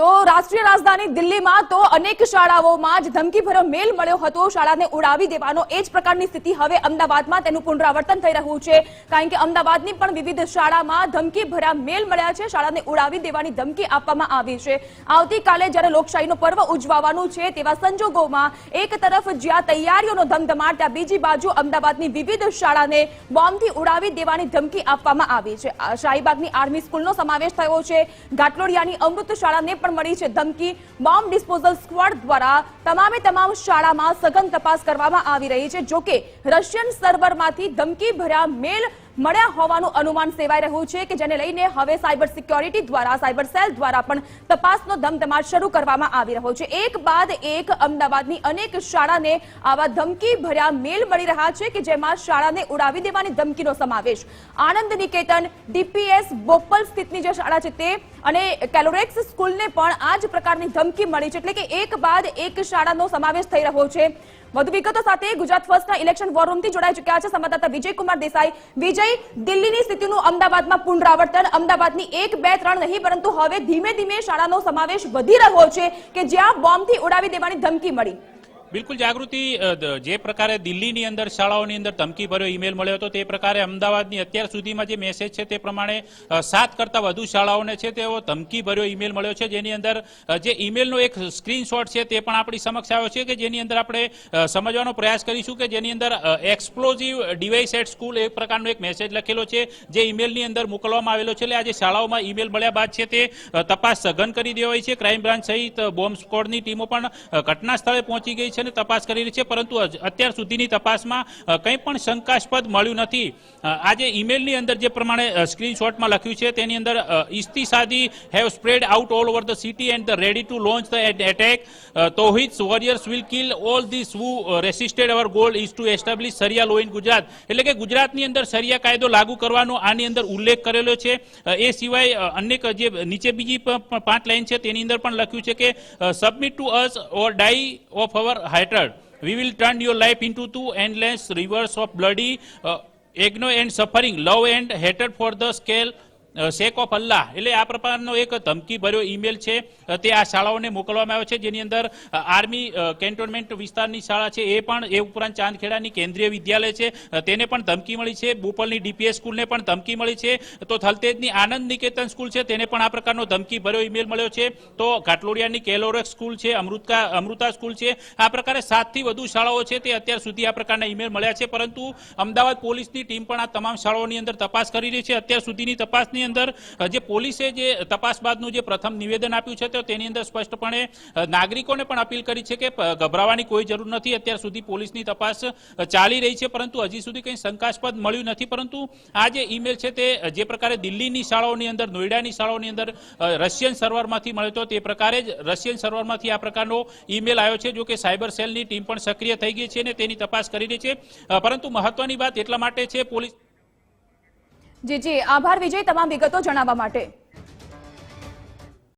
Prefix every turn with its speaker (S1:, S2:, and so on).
S1: તો રાષ્ટ્રીય રાજધાની દિલ્હીમાં તો અનેક શાળાઓમાં જ ધમકીભર્યો મેલ મળ્યો હતો. શાળાને ઉડાવી દેવાનો એ જ પ્રકારની સ્થિતિ હવે અમદાવાદમાં તેનું પુનરાવર્તન થઈ રહ્યું છે. કારણ કે અમદાવાદની પણ વિવિધ શાળામાં ધમકીભર્યા મેલ મળ્યા છે. શાળાને ઉડાવી દેવાની ધમકી આપવામાં આવી છે. આવતીકાલે જ્યારે લોકશાહીનો પર્વ ઉજવવાનું છે તેવા સંજોગોમાં એક તરફ જ્યાં તૈયારીઓનો ધમધમાટ, ત્યાં બીજી બાજુ અમદાવાદની વિવિધ શાળાને બોમ્બથી ઉડાવી દેવાની ધમકી આપવામાં આવી છે. શાહીબાગની આર્મી સ્કૂલનો સમાવેશ થયો છે. ઘાટલોડિયાની અમૃત શાળાને પણ મળી છે. ધમકી બોમ્બ ડિસ્પોઝલ સ્ક્વોડ દ્વારા તમામે તમામ શાળામાં સઘન તપાસ કરવામાં આવી રહી છે. જોકે રશિયન સર્વરમાંથી ધમકી ભર્યા મેલ મળ્યા હોવાનું અનુમાન સેવાઈ રહ્યું છે કે જેને લઈને હવે સાયબર સિક્યોરિટી દ્વારા, સાયબર સેલ દ્વારા પણ તપાસનો ધમધમાટ શરૂ કરવામાં આવી રહ્યો છે. એક બાદ એક અમદાવાદની અનેક શાળાને આવા ધમકી ભર્યા મેલ મળી રહ્યા છે કે જેમાં શાળાને ઉડાવી દેવાની ધમકીનો સમાવેશ. આનંદ નિકેતન, ડીપીએસ, બોપલ સ્થિતની જે શાળા છે તે અને કેલોરેક્સ સ્કૂલને પણ આ જ પ્રકારની ધમકી મળી છે. એટલે કે એક બાદ એક શાળાનો સમાવેશ થઈ રહ્યો છે. વધુ વિગતો સાથે ગુજરાત ફર્સ્ટના ઇલેક્શન વોર રૂમથી જોડાઈ ચૂક્યા છે સંવાદદાતા વિજયકુમાર દેસાઈ. વિજય, દિલ્હીની સ્થિતિનું અમદાવાદમાં પુનરાવર્તન. અમદાવાદની એક, બે, ત્રણ નહીં, પરંતુ હવે ધીમે ધીમે શાળાનો સમાવેશ વધી રહ્યો છે કે જ્યાં બોમ્બથી ઉડાવી દેવાની ધમકી મળી.
S2: બિલકુલ જાગૃતિ જે પ્રકારે દિલ્હીની અંદર, શાળાઓની અંદર ધમકી ભર્યો ઈમેલ મળ્યો હતો, તે પ્રકારે અમદાવાદની અત્યાર સુધીમાં જે મેસેજ છે તે પ્રમાણે સાત કરતાં વધુ શાળાઓને છે તેઓ ધમકી ભર્યો ઈમેલ મળ્યો છે. જેની અંદર જે ઈમેલનો એક સ્ક્રીનશોટ છે તે પણ આપણી સમક્ષ આવ્યો છે કે જેની અંદર આપણે સમજવાનો પ્રયાસ કરીશું કે જેની અંદર એક્સપ્લોઝિવ ડિવાઇસ એટ સ્કૂલ એ પ્રકારનો એક મેસેજ લખેલો છે, જે ઈમેલની અંદર મોકલવામાં આવેલો છે. એટલે આજે શાળાઓમાં ઈમેલ મળ્યા બાદ છે તે તપાસ સઘન કરી દેવાઈ છે. ક્રાઇમ બ્રાન્ચ સહિત બોમ્બ સ્કોડની ટીમો પણ ઘટના સ્થળે પહોંચી ગઈ છે. અને તપાસ કરી રહી છે, પરંતુ અત્યાર સુધીની તપાસમાં કંઈ પણ શંકાસ્પદ મળ્યું નથી. આજે ઈમેલની અંદર જે પ્રમાણે સ્ક્રીનશોટમાં લખ્યું છે, તેની અંદર ઇસ્તિસાદી have spread out all over the city and the ready to launch the attack તોહિત warriors will kill all this who resisted our goal is to establish sharia law in Gujarat. એટલે કે ગુજરાતની અંદર સરિયા કાયદો લાગુ કરવાનો આની અંદર ઉલ્લેખ કરેલો છે. એ સિવાય અનેક જે નીચે બીજી પાંચ લાઈન છે, તેની અંદર પણ લખ્યું છે કે submit to us or die of our hatred. We will turn your life into two endless rivers of bloody uh, agony and suffering, love and hatred for the scale sake of Allah. એટલે આ પ્રકારનો એક ધમકી ભર્યો email છે. તે આ શાળાઓને મોકલવામાં આવ્યો છે, જેની અંદર આર્મી કેન્ટોનમેન્ટ વિસ્તારની શાળા છે, એ પણ, એ ઉપરાંત ચાંદખેડાની કેન્દ્રીય વિદ્યાલય છે. તેને પણ ધમકી મળી છે. બોપલની ડીપીએસ સ્કૂલને પણ ધમકી મળી છે. તો થલતેજની આનંદ નિકેતન સ્કૂલ છે, તેને પણ આ પ્રકારનો ધમકી ભર્યો ઈમેલ મળ્યો છે. તો ઘાટલોડિયાની કેલોરેક્સ સ્કૂલ છે, અમૃતકા, અમૃતા સ્કૂલ છે. આ પ્રકારે સાતથી વધુ શાળાઓ છે, તે અત્યાર સુધી આ પ્રકારના ઈમેલ મળ્યા છે. પરંતુ અમદાવાદ પોલીસની ટીમ પણ આ તમામ શાળાઓની અંદર તપાસ કરી રહી છે. અત્યાર સુધીની તપાસની અંદર જે પોલીસે જે તપાસ બાદનું જે પ્રથમ નિવેદન આપ્યું છે, તો તેની અંદર સ્પષ્ટપણે નાગરિકોને પણ અપીલ કરી છે કે ગભરાવાની કોઈ જરૂર નથી. અત્યાર સુધી પોલીસની તપાસ ચાલી રહી છે, પરંતુ હજી સુધી કંઈ શંકાસ્પદ મળ્યું નથી. પરંતુ આ જે ઈમેલ છે તે જે પ્રકારે દિલ્હીની શાળાઓની અંદર, નોઈડાની શાળાઓની અંદર રશિયન સર્વરમાંથી મળ્યો હતો, તે પ્રકારે જ રશિયન સર્વરમાંથી આ પ્રકારનો ઈમેલ આવ્યો છે, જો કે સાયબર સેલની ટીમ પણ સક્રિય થઈ ગઈ છે અને તેની તપાસ કરી રહી છે. પરંતુ મહત્વની વાત એટલા માટે છે, પોલીસ
S1: જી જી. આભાર વિજય તમામ વિગતો જણાવવા માટે.